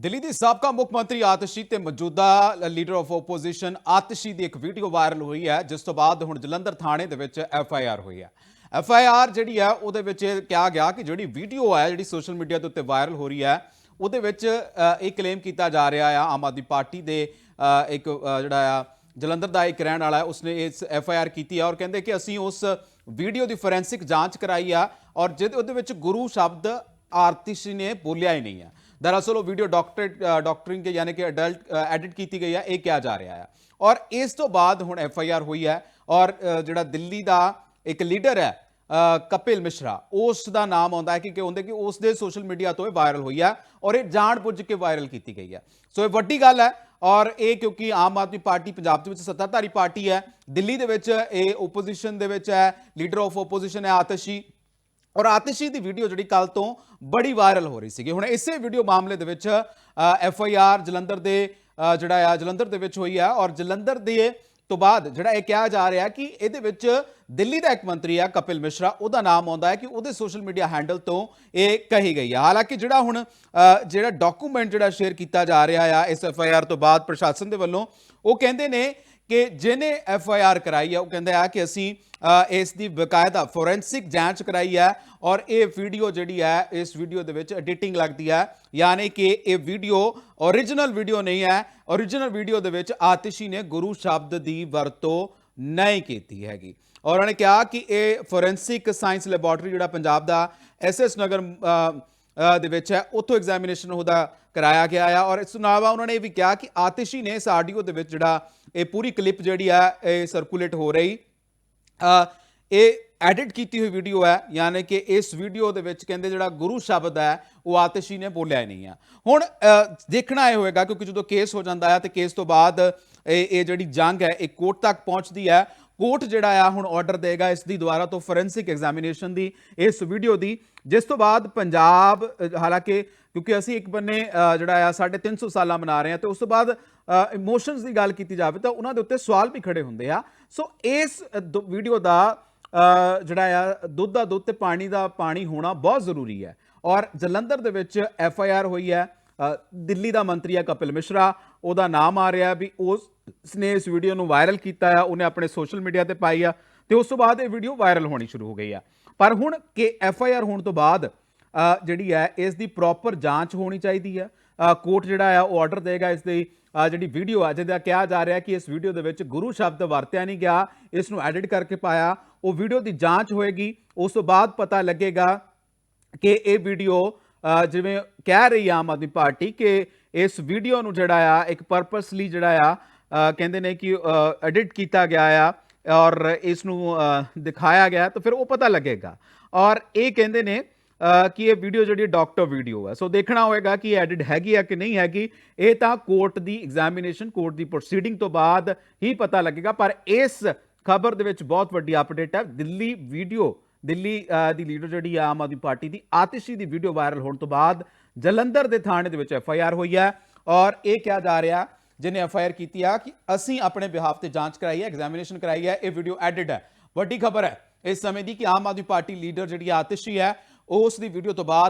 ਦਿੱਲੀ ਦੇ ਸਾਬਕਾ ਮੁੱਖ ਮੰਤਰੀ ਆਤਸ਼ੀ ਤੇ ਮੌਜੂਦਾ ਲੀਡਰ ਆਫ ਆਪੋਜੀਸ਼ਨ ਆਤਸ਼ੀ ਦੀ ਇੱਕ ਵੀਡੀਓ ਵਾਇਰਲ ਹੋਈ ਹੈ, ਜਿਸ ਤੋਂ ਬਾਅਦ ਹੁਣ ਜਲੰਧਰ ਥਾਣੇ ਦੇ ਵਿੱਚ ਐਫ ਆਈ ਆਰ ਹੋਈ ਹੈ। ਐਫ ਆਈ ਆਰ ਜਿਹੜੀ ਹੈ, ਉਹਦੇ ਵਿੱਚ ਇਹ ਕਿਹਾ ਗਿਆ ਕਿ ਜਿਹੜੀ ਵੀਡੀਓ ਹੈ, ਜਿਹੜੀ ਸੋਸ਼ਲ ਮੀਡੀਆ ਦੇ ਉੱਤੇ ਵਾਇਰਲ ਹੋ ਰਹੀ ਹੈ, ਉਹਦੇ ਵਿੱਚ ਇਹ ਕਲੇਮ ਕੀਤਾ ਜਾ ਰਿਹਾ ਆ ਆਮ ਆਦਮੀ ਪਾਰਟੀ ਦੇ ਇੱਕ ਜਿਹੜਾ ਆ, ਜਲੰਧਰ ਦਾ ਇੱਕ ਰਹਿਣ ਵਾਲਾ ਉਸਨੇ ਇਸ ਐਫ ਆਈ ਆਰ ਕੀਤੀ ਹੈ ਔਰ ਕਹਿੰਦੇ ਕਿ ਅਸੀਂ ਉਸ ਵੀਡੀਓ ਦੀ ਫੋਰੈਂਸਿਕ ਜਾਂਚ ਕਰਾਈ ਆ ਔਰ ਜਿਹਦੇ, ਉਹਦੇ ਵਿੱਚ ਗੁਰੂ ਸ਼ਬਦ ਆਰਤਿਸ਼ ਨੇ ਬੋਲਿਆ ਹੀ ਨਹੀਂ ਹੈ। ਦਰਅਸਲ ਉਹ ਵੀਡੀਓ ਡਾਕਟਰ ਡਾਕਟਰਿੰਗ ਕੇ ਯਾਨੀ ਕਿ ਅਡਲਟ ਐਡਿਟ ਕੀਤੀ ਗਈ ਹੈ ਇਹ ਕਿਹਾ ਜਾ ਰਿਹਾ ਹੈ ਔਰ ਇਸ ਤੋਂ ਬਾਅਦ ਹੁਣ ਐਫ ਆਈ ਆਰ ਹੋਈ ਹੈ ਔਰ ਜਿਹੜਾ ਦਿੱਲੀ ਦਾ ਇੱਕ ਲੀਡਰ ਹੈ ਕਪਿਲ ਮਿਸ਼ਰਾ ਉਸ ਦਾ ਨਾਮ ਆਉਂਦਾ ਹੈ ਕਿ ਕਿ ਉਹਦੇ ਕਿ ਉਸ ਦੇ ਸੋਸ਼ਲ ਮੀਡੀਆ ਤੋਂ ਇਹ ਵਾਇਰਲ ਹੋਈ ਹੈ ਔਰ ਇਹ ਜਾਣ ਬੁੱਝ ਕੇ ਵਾਇਰਲ ਕੀਤੀ ਗਈ ਹੈ ਸੋ ਇਹ ਵੱਡੀ ਗੱਲ ਹੈ ਔਰ ਇਹ ਕਿਉਂਕਿ ਆਮ ਆਦਮੀ ਪਾਰਟੀ ਪੰਜਾਬ ਦੇ ਵਿੱਚ ਸੱਤਾਧਾਰੀ ਪਾਰਟੀ ਹੈ ਦਿੱਲੀ ਦੇ ਵਿੱਚ ਇਹ ਓਪੋਜੀਸ਼ਨ ਦੇ ਵਿੱਚ ਹੈ ਲੀਡਰ ਆਫ ਓਪੋਜੀਸ਼ਨ ਹੈ ਆਤਸ਼ੀ ਔਰ ਆਤਿਸ਼ੀ ਦੀ ਵੀਡੀਓ ਜਿਹੜੀ ਕੱਲ ਤੋਂ ਬੜੀ ਵਾਇਰਲ ਹੋ ਰਹੀ ਸੀਗੀ। ਹੁਣ ਇਸੇ ਵੀਡੀਓ ਮਾਮਲੇ ਦੇ ਵਿੱਚ ਐਫ ਆਈ ਆਰ ਜਲੰਧਰ ਦੇ ਜਿਹੜਾ ਆ, ਜਲੰਧਰ ਦੇ ਵਿੱਚ ਹੋਈ ਆ ਔਰ ਜਲੰਧਰ ਦੇ ਤੋਂ ਬਾਅਦ ਜਿਹੜਾ ਇਹ ਕਿਹਾ ਜਾ ਰਿਹਾ ਕਿ ਇਹਦੇ ਵਿੱਚ ਦਿੱਲੀ ਦਾ ਇੱਕ ਮੰਤਰੀ ਆ ਕਪਿਲ ਮਿਸ਼ਰਾ, ਉਹਦਾ ਨਾਮ ਆਉਂਦਾ ਹੈ ਕਿ ਉਹਦੇ ਸੋਸ਼ਲ ਮੀਡੀਆ ਹੈਂਡਲ ਤੋਂ ਇਹ ਕਹੀ ਗਈ ਆ। ਹਾਲਾਂਕਿ ਜਿਹੜਾ ਹੁਣ ਜਿਹੜਾ ਡਾਕੂਮੈਂਟ ਜਿਹੜਾ ਸ਼ੇਅਰ ਕੀਤਾ ਜਾ ਰਿਹਾ ਆ ਇਸ ਐਫ ਆਈ ਆਰ ਤੋਂ ਬਾਅਦ ਪ੍ਰਸ਼ਾਸਨ ਦੇ ਵੱਲੋਂ, ਉਹ ਕਹਿੰਦੇ ਨੇ ਕਿ ਜਿਹਨੇ ਐਫ ਆਈ ਆਰ ਕਰਾਈ ਹੈ ਉਹ ਕਹਿੰਦਾ ਆ ਕਿ ਅਸੀਂ ਇਸ ਦੀ ਬਕਾਇਦਾ ਫੋਰੈਂਸਿਕ ਜਾਂਚ ਕਰਾਈ ਹੈ ਔਰ ਇਹ ਵੀਡੀਓ ਜਿਹੜੀ ਹੈ ਇਸ ਵੀਡੀਓ ਦੇ ਵਿੱਚ ਐਡੀਟਿੰਗ ਲੱਗਦੀ ਹੈ ਯਾਨੀ ਕਿ ਇਹ ਵੀਡੀਓ origignal ਵੀਡੀਓ ਨਹੀਂ ਹੈ। origignal ਵੀਡੀਓ ਦੇ ਵਿੱਚ ਆਤਿਸ਼ੀ ਨੇ ਗੁਰੂ ਸ਼ਬਦ ਦੀ ਵਰਤੋਂ ਨਹੀਂ ਕੀਤੀ ਹੈਗੀ। ਔਰ ਉਹਨੇ ਕਿਹਾ ਕਿ ਇਹ ਫੋਰੈਂਸਿਕ ਸਾਇੰਸ ਲੈਬੋਰਟਰੀ ਜਿਹੜਾ ਪੰਜਾਬ ਦਾ ਐਸਐਸ ਨਗਰ ਦੇ ਵਿੱਚ ਹੈ, ਉੱਥੋਂ ਐਗਜ਼ਾਮੀਨੇਸ਼ਨ ਉਹਦਾ ਕਰਾਇਆ ਗਿਆ ਆ। ਔਰ ਇਸ ਤੋਂ ਇਲਾਵਾ ਉਹਨਾਂ ਨੇ ਇਹ ਵੀ ਕਿਹਾ ਕਿ ਆਤਿਸ਼ੀ ਨੇ ਇਸ ਆਡੀਓ ਦੇ ਵਿੱਚ ਜਿਹੜਾ ਇਹ ਪੂਰੀ ਕਲਿੱਪ ਜਿਹੜੀ ਆ, ਇਹ ਸਰਕੂਲੇਟ ਹੋ ਰਹੀ। ਇਹ ਐਡਿਟ ਕੀਤੀ ਹੋਈ ਵੀਡੀਓ ਹੈ, ਯਾਨੀ ਕਿ ਇਸ ਵੀਡੀਓ ਦੇ ਵਿੱਚ ਕਹਿੰਦੇ ਜਿਹੜਾ ਗੁਰੂ ਸ਼ਬਦ ਹੈ, ਉਹ ਆਤਿਸ਼ੀ ਨੇ ਬੋਲਿਆ ਹੀ ਨਹੀਂ ਆ। ਹੁਣ ਦੇਖਣਾ ਇਹ ਹੋਏਗਾ ਕਿਉਂਕਿ ਜਦੋਂ ਕੇਸ ਹੋ ਜਾਂਦਾ ਹੈ, ਤੇ ਕੇਸ ਤੋਂ ਬਾਅਦ ਇਹ ਇਹ ਜਿਹੜੀ ਜੰਗ ਹੈ, ਇਹ ਕੋਰਟ ਤੱਕ ਪਹੁੰਚਦੀ ਹੈ। ਕੋਰਟ ਜਿਹੜਾ ਆ ਹੁਣ ਆਰਡਰ ਦੇਗਾ ਇਸ ਦੀ ਦੁਆਰਾ ਤੋਂ ਫੋਰੈਂਸਿਕ ਐਗਜ਼ਾਮੀਨੇਸ਼ਨ ਦੀ ਇਸ ਵੀਡੀਓ ਦੀ, ਜਿਸ ਤੋਂ ਬਾਅਦ ਪੰਜਾਬ ਹਾਲਾਂਕਿ ਕਿਉਂਕਿ ਅਸੀਂ ਇੱਕ ਬੰਨੇ ਜਿਹੜਾ ਆ 350 ਸਾਲਾਂ ਮਨਾ ਰਹੇ ਹਾਂ, ਤੇ ਉਸ ਤੋਂ ਬਾਅਦ ਇਮੋਸ਼ਨਸ ਦੀ ਗੱਲ ਕੀਤੀ ਜਾਵੇ ਤਾਂ ਉਹਨਾਂ ਦੇ ਉੱਤੇ ਸਵਾਲ ਵੀ ਖੜੇ ਹੁੰਦੇ ਆ। ਸੋ ਇਸ ਵੀਡੀਓ ਦਾ ਜਿਹੜਾ ਆ ਦੁੱਧ ਦਾ ਦੁੱਧ ਤੇ ਪਾਣੀ ਦਾ ਪਾਣੀ ਹੋਣਾ ਬਹੁਤ ਜ਼ਰੂਰੀ ਹੈ। ਔਰ ਜਲੰਧਰ ਦੇ ਵਿੱਚ ਐਫ ਆਈ ਆਰ ਹੋਈ ਹੈ ਦਿੱਲੀ ਦਾ ਮੰਤਰੀ ਆ ਕਪਿਲ ਮਿਸ਼ਰਾ, ਉਹਦਾ ਨਾਮ ਆ ਰਿਹਾ ਵੀ ਉਸ ਨੇ ਇਸ ਵੀਡੀਓ ਨੂੰ ਵਾਇਰਲ ਕੀਤਾ ਆ, ਉਹਨੇ ਆਪਣੇ ਸੋਸ਼ਲ ਮੀਡੀਆ ਤੇ ਪਾਈ ਆ, ਤੇ ਉਸ ਤੋਂ ਬਾਅਦ ਇਹ ਵੀਡੀਓ ਵਾਇਰਲ ਹੋਣੀ ਸ਼ੁਰੂ ਹੋ ਗਈ ਆ। ਪਰ ਹੁਣ ਕਿ ਐਫ ਆਈ ਆਰ ਹੋਣ ਤੋਂ ਬਾਅਦ ਜਿਹੜੀ ਹੈ, ਇਸ ਦੀ ਪ੍ਰੋਪਰ ਜਾਂਚ ਹੋਣੀ ਚਾਹੀਦੀ ਹੈ ਕੋਰਟ ਜਿਹੜਾ ਆ, ਉਹ ਆਰਡਰ ਦੇਗਾ ਇਸ ਦੀ। ਜਿਹੜੀ ਵੀਡੀਓ ਆ, ਜਿਹਦਾ ਕਿਹਾ ਜਾ ਰਿਹਾ ਕਿ ਇਸ ਵੀਡੀਓ ਦੇ ਵਿੱਚ ਗੁਰੂ ਸ਼ਬਦ ਵਰਤਿਆ ਨਹੀਂ ਗਿਆ, ਇਸ ਨੂੰ ਐਡਿਟ ਕਰਕੇ ਪਾਇਆ। ਉਹ ਵੀਡੀਓ ਦੀ ਜਾਂਚ ਹੋਏਗੀ, ਉਸ ਤੋਂ ਬਾਅਦ ਪਤਾ ਲੱਗੇਗਾ ਕਿ ਇਹ ਵੀਡੀਓ ਜਿਵੇਂ ਕਹਿ ਰਹੀ ਆਮ ਆਦਮੀ ਪਾਰਟੀ ਕਿ ਇਸ ਵੀਡੀਓ ਨੂੰ ਜਿਹੜਾ ਆ, ਇੱਕ ਪਰਪਸਲੀ ਜਿਹੜਾ ਆ ਕਹਿੰਦੇ ਨੇ ਕਿ ਐਡਿਟ ਕੀਤਾ ਗਿਆ ਆ ਔਰ ਇਸ ਨੂੰ ਦਿਖਾਇਆ ਗਿਆ ਤਾਂ ਫਿਰ ਉਹ ਪਤਾ ਲੱਗੇਗਾ। ਔਰ ਇਹ ਕਹਿੰਦੇ ਨੇ ਕਿ ਇਹ ਵੀਡੀਓ ਜਿਹੜੀ ਡਾਕਟਰ ਵੀਡੀਓ ਹੈ ਸੋ ਦੇਖਣਾ ਹੋਏਗਾ ਕਿ ਐਡਿਟ ਹੈਗੀ ਆ ਕਿ ਨਹੀਂ ਹੈਗੀ। ਇਹ ਤਾਂ ਕੋਰਟ ਦੀ ਐਗਜ਼ਾਮੀਨੇਸ਼ਨ ਕੋਰਟ ਦੀ ਪ੍ਰੋਸੀਡਿੰਗ ਤੋਂ ਬਾਅਦ ਹੀ ਪਤਾ ਲੱਗੇਗਾ। ਪਰ ਇਸ ਖਬਰ ਦੇ ਵਿੱਚ ਬਹੁਤ ਵੱਡੀ ਅਪਡੇਟ ਹੈ ਦਿੱਲੀ ਵੀਡੀਓ ਦਿੱਲੀ ਦੀ ਲੀਡਰ ਜਿਹੜੀ ਆਮ ਆਦਮੀ ਪਾਰਟੀ ਦੀ, ਆਤਿਸ਼ੀ ਦੀ ਵੀਡੀਓ ਵਾਇਰਲ ਹੋਣ ਤੋਂ ਬਾਅਦ ਜਲੰਧਰ ਦੇ ਥਾਣੇ ਦੇ ਵਿੱਚ ਐਫ ਆਈ ਆਰ ਹੋਈ ਹੈ ਔਰ ਇਹ ਕਿਹਾ ਜਾ ਰਿਹਾ ਜਿਹਨੇ ਐਫ ਆਈ ਆਰ ਕੀਤੀ ਆ ਕਿ ਅਸੀਂ ਆਪਣੇ ਬਿਹਾਫ ਤੇ ਜਾਂਚ ਕਰਾਈ ਹੈ ਐਗਜ਼ਾਮੀਨੇਸ਼ਨ ਕਰਾਈ ਹੈ, ਇਹ ਵੀਡੀਓ ਐਡਿਟ ਹੈ। ਵੱਡੀ ਖਬਰ ਹੈ, ਇਸ ਸਮੇਂ ਦੀ ਕਿ ਆਮ ਆਦਮੀ ਪਾਰਟੀ ਲੀਡਰ ਜਿਹੜੀ ਆਤਿਸ਼ੀ ਹੈ, ਉਸ ਦੀ ਵੀਡੀਓ ਤੋਂ ਬਾਅਦ